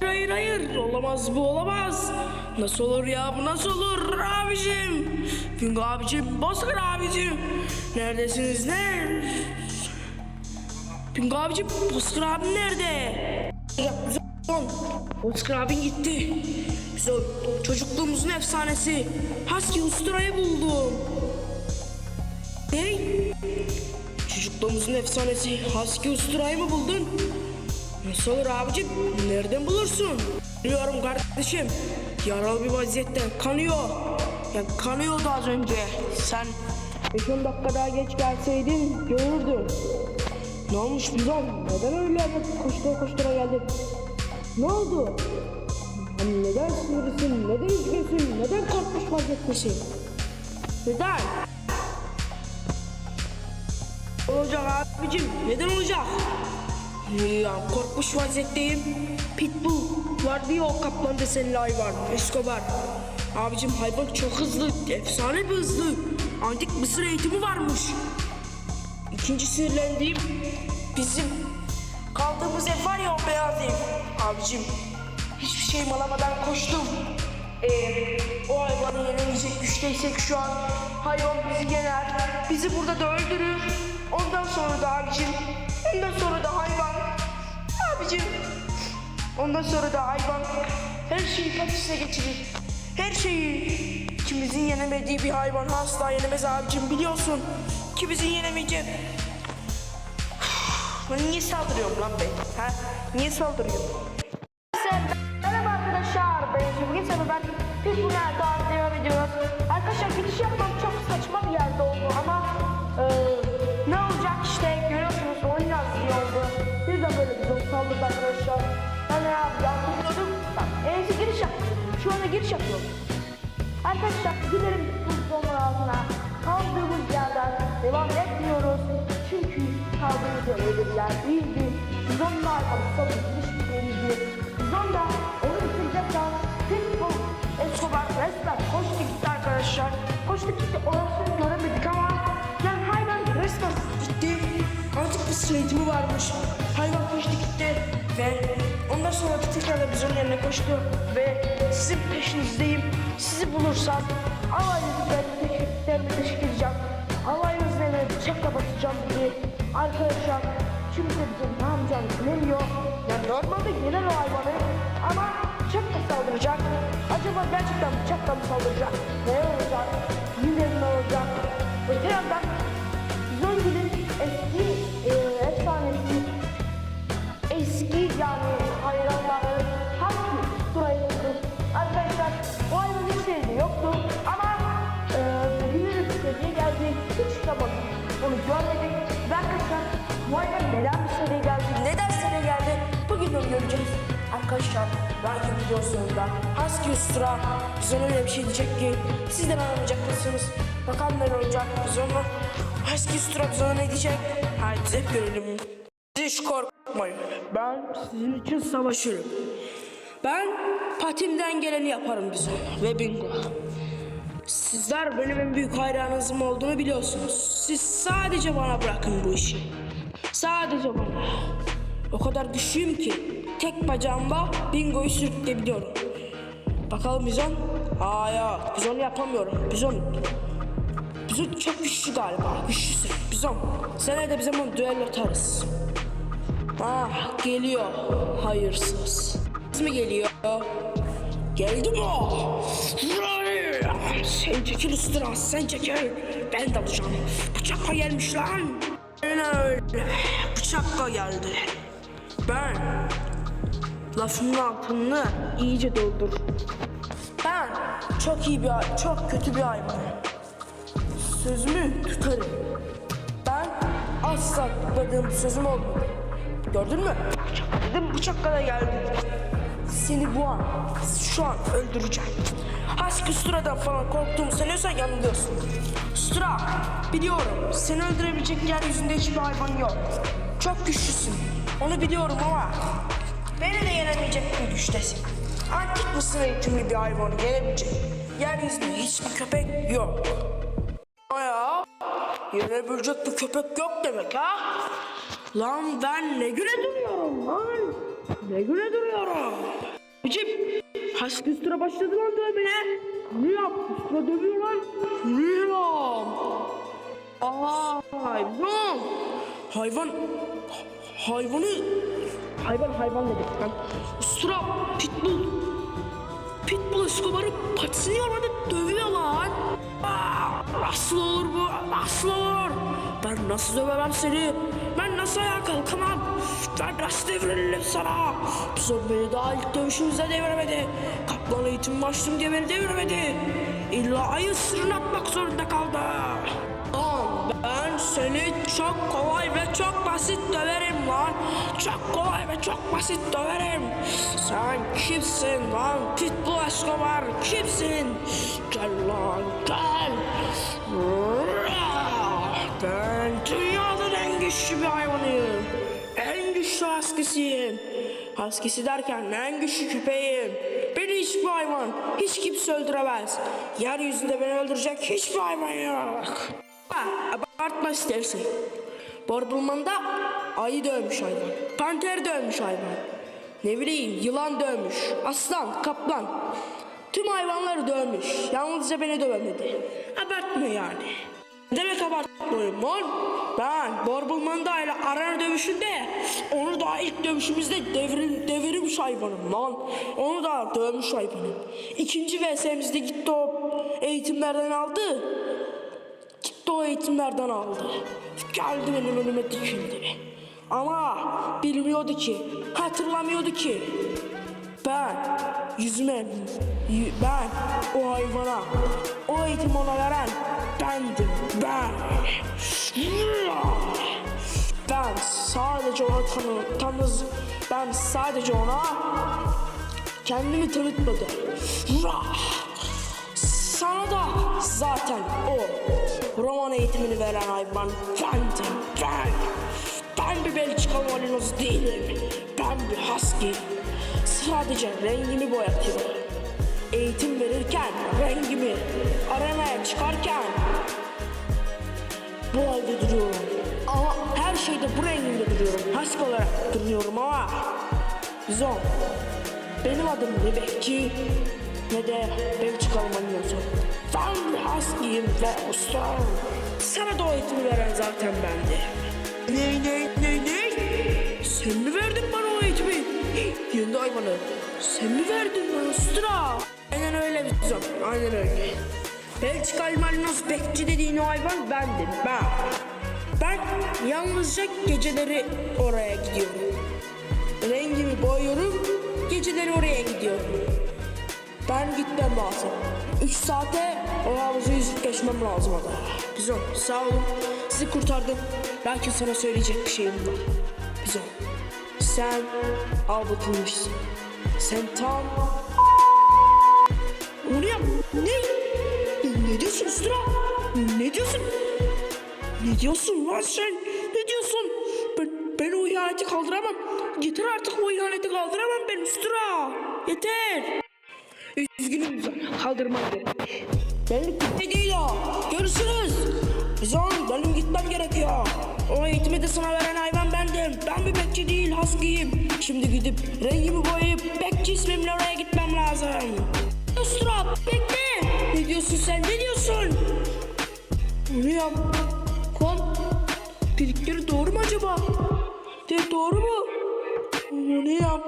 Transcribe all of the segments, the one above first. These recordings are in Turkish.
hayır hayır olamaz bu olamaz. Nasıl olur ya bu nasıl olur abicim? Bingo abicim Bozkır abicim. Neredesiniz ne? Bingo abicim Bozkır abim nerede? Bozkır abin gitti. Biz o çocukluğumuzun efsanesi Husky Ustura'yı buldum. Ne? Çocukluğumuzun efsanesi Husky Ustura'yı mı buldun? Nasıl olur abicim? Nereden bulursun? Biliyorum kardeşim. Yaralı bir vaziyette kanıyor. Ya kanıyordu az önce. Sen 5-10 dakika daha geç gelseydin görürdün. Ne olmuş Bizon? Neden öyle koştura koştura geldin? Ne oldu? Hani neden sinirlisin, neden üzgünsün, neden korkmuş vaziyettesin? Neden? Olacak abicim, neden olacak? Ya korkmuş vaziyetteyim. Pitbull var diye o kaplan desenli hayvan. Escobar. Abicim hayvan çok hızlı. Efsane bir hızlı. Antik Mısır eğitimi varmış. İkinci sinirlendiğim bizim kaldığımız ev var ya o beyaz ev. Abicim hiçbir şey malamadan koştum. Ee, o hayvanı yenemeyecek güçteysek şu an hayvan bizi yener. Bizi burada da öldürür. Ondan sonra da abicim ondan sonra da hayvan abicim ondan sonra da hayvan her şeyi patisine geçirir. Her şeyi ikimizin yenemediği bir hayvan asla yenemez abicim biliyorsun. İkimizin yenemeyeceği ben niye saldırıyorum lan ben? Ha? Niye saldırıyorum? Saldırdı arkadaşlar. Ben ne yapacağım bilmiyordum. Bak en giriş yap. Şu anda giriş yapıyorum. Arkadaşlar gidelim bu zonun altına. Kaldığımız yerden devam etmiyoruz. Çünkü kaldığımız yer öyle bir yer değildi. Zonla alakalı sorun ilişkileriydi. Zonda onu bitirecekler. Pitbull, Escobar resmen koştu gitti arkadaşlar. Koştu gitti orasını göremedik ama yani hayvan resmen Gitti. Antik bir eğitimi varmış. Hayvan koştu gitti. Ve ondan sonra da tekrar da biz onun yerine koştu. Ve sizin peşinizdeyim. Sizi bulursam alayınızı teşekkürlerimi teşekkür edeceğim. Alayınızın eline bıçakla basacağım diye. Arkadaşlar kimse bizim ne yapacağını bilemiyor. Yani normalde yener o hayvanı ama bıçakla saldıracak. Acaba gerçekten bıçakla mı saldıracak? Hayvan neden bir seviyeye geldi? Neden seviyeye geldi? bugün onu göreceğiz. Arkadaşlar belki video sonunda Husky Ustura bize öyle bir şey diyecek ki siz de ben olacak mısınız? Bakalım neler olacak biz onu Husky Ustura bize ona ne diyecek? Haydi hep görelim. Hiç korkmayın. Ben sizin için savaşırım. Ben patimden geleni yaparım bize ve bingo. Sizler benim en büyük hayranınızım olduğunu biliyorsunuz. Siz sadece bana bırakın bu işi. Sadece bana. O kadar güçlüyüm ki tek bacağımla bingoyu sürükleyebiliyorum. Bakalım Bizon. Aa ya Bizon yapamıyorum. Bizon. Bizon çok güçlü galiba. Güçlüsün. Bizon. Seneye de bize bunu düello atarız. Ah geliyor. Hayırsız. Kız mı geliyor? Geldi mi o? Sen çekil üstüne, sen çekil. Ben de alacağım. Bıçakla gelmiş lan. Aynen öyle. Bıçakla geldi. Ben lafımın altını iyice doldur. Ben çok iyi bir, çok kötü bir hayvanım. Sözümü tutarım. Ben asla tutmadığım sözüm olmadı. Gördün mü? Dedim bıçakla da geldi. Seni bu an, şu an öldüreceğim. Aşkı Stura'dan falan korktuğumu sanıyorsan yanılıyorsun. Stura, biliyorum seni öldürebilecek yeryüzünde hiçbir hayvan yok. Çok güçlüsün, onu biliyorum ama beni de yenemeyecek bir güçtesin. Antik Mısır eğitimli bir hayvanı yenebilecek yeryüzünde hiçbir köpek yok. Aya, yenebilecek bir köpek yok demek ha? Lan ben ne güne duruyorum lan? Ne güne duruyorum? Abicim Husky üstüne başladı lan dövmeye. Ne yap? Üstüne dövüyor lan. Yap? Aa, hayvan. Hayvan. Hayvanı. Hayvan hayvan dedik ben. Ustura, pitbull. Pitbull Escobar'ı patisini yormadı dövüyor lan. Aa, nasıl olur bu? Nasıl olur? Ben nasıl dövemem seni? Ben nasıl ayağa kalkamam? Ben nasıl devrilirim sana? Bizon beni daha ilk dövüşümüzde deviremedi. Kaplan eğitim başladım diye beni deviremedi. İlla ayı sırrını atmak zorunda kaldı. Lan ben seni çok kolay ve çok basit döverim lan. Çok kolay ve çok basit döverim. Sen kimsin lan? Pitbull Escobar kimsin? Gel lan gel. Ben dünyanın en güçlü bir hayvanıyım. En güçlü haskisiyim. Haskisi derken en güçlü köpeğim. Beni hiçbir hayvan, hiç kimse öldüremez. Yeryüzünde beni öldürecek hiçbir hayvan yok. Ha, abartma istersen. Borbulman'da ayı dövmüş hayvan. Panter dövmüş hayvan. Ne bileyim yılan dövmüş. Aslan, kaplan. Tüm hayvanları dövmüş. Yalnızca beni dövemedi. Abartma yani. Ne Demek abartmıyorum lan. Ben Borbulman'da ile arena dövüşünde onu da ilk dövüşümüzde devrim, devirmiş hayvanım lan. Onu da dövmüş hayvanım. İkinci VS'mizde gitti o eğitimlerden aldı. Gitti o eğitimlerden aldı. Geldi benim önüme dikildi. Ama bilmiyordu ki, hatırlamıyordu ki. Ben yüzüme, ben o hayvana, o eğitim ona veren bendim, ben. Ben sadece ona tanı, tanız, ben sadece ona kendimi tanıtmadım. Sana da zaten o roman eğitimini veren hayvan bendim ben. Ben bir Belçika Malinois değilim. Ben bir husky. Sadece rengimi boyatıyorum. Eğitim verirken rengimi arenaya çıkarken bu halde duruyorum. Ama her şeyde bu rengimde duruyorum. Husky olarak duruyorum ama Bizon benim adım ne bekçi ne de Belçikalı Manyosu. Ben bir ve ustam. Sana da o eğitimi veren zaten bendi. Ne ne ne ne? Sen mi verdin bana o eğitimi? Hii, Yendi hayvanı. Sen mi verdin bana ustura? Aynen öyle Bizon. Aynen öyle. Belçikalı Malinois bekçi dediğin o hayvan bendim. Ben. Ben yalnızca geceleri oraya gidiyorum. Rengimi boyuyorum, geceleri oraya gidiyorum. Ben gitmem lazım. Üç saate o havuzu yüzüp geçmem lazım ada. Bizon sağ olun. Sizi kurtardım. Lakin sana söyleyecek bir şeyim var. Bizon sen aldatılmışsın. Sen tam... Onu yap. Ne? Ne diyorsun Üstüra? Ne diyorsun? Ne diyorsun lan sen? Ne diyorsun? Ben, ben o ihaneti kaldıramam. Yeter artık o ihaneti kaldıramam ben Üstüra. Yeter. Üzgünüm. Kaldırmam gerek. Benim ne değil o. Görüşürüz. Bizon benim gitmem gerekiyor. O eğitimi de sana veren hayvan bendim. Ben bir bekçi değil husky'yim. Şimdi gidip rengimi boyayıp bekçi ismimle oraya gitmem lazım. Diyorsun sen ne diyorsun? Onu yap. Kon. Dedikleri doğru mu acaba? De doğru mu? Onu yap.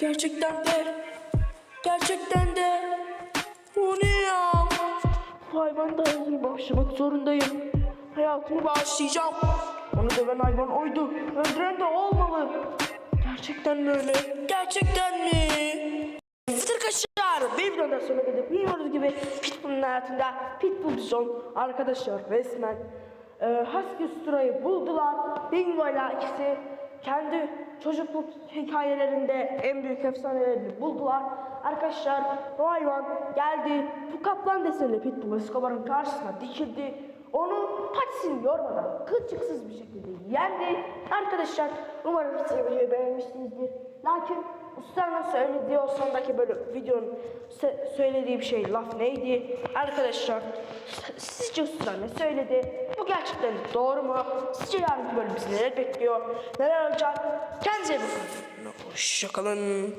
Gerçekten de. Gerçekten de. Onu yap. Hayvan da hayatını bağışlamak zorundayım. Hayatımı bağışlayacağım. Onu döven hayvan oydu. Öldüren de olmalı. Gerçekten mi öyle? Gerçekten mi? Arkadaşlar bir videoda sonra gidip biliyoruz gibi Pitbull'un hayatında Pitbull Bizon arkadaşlar resmen e, Husky Stra'yı buldular. Bingo ile ikisi kendi çocukluk hikayelerinde en büyük efsanelerini buldular. Arkadaşlar o hayvan geldi bu kaplan desenli Pitbull Escobar'ın karşısına dikildi. Onu patisini yormadan kılçıksız bir şekilde yendi. Arkadaşlar umarım videoyu beğenmişsinizdir. Lakin ustanın söylediği o sondaki böyle videonun söylediği bir şey laf neydi? Arkadaşlar sizce usta ne söyledi? Bu gerçekten doğru mu? Sizce yarınki bölüm bizi neler bekliyor? Neler olacak? Kendinize iyi bakın. Hoşçakalın.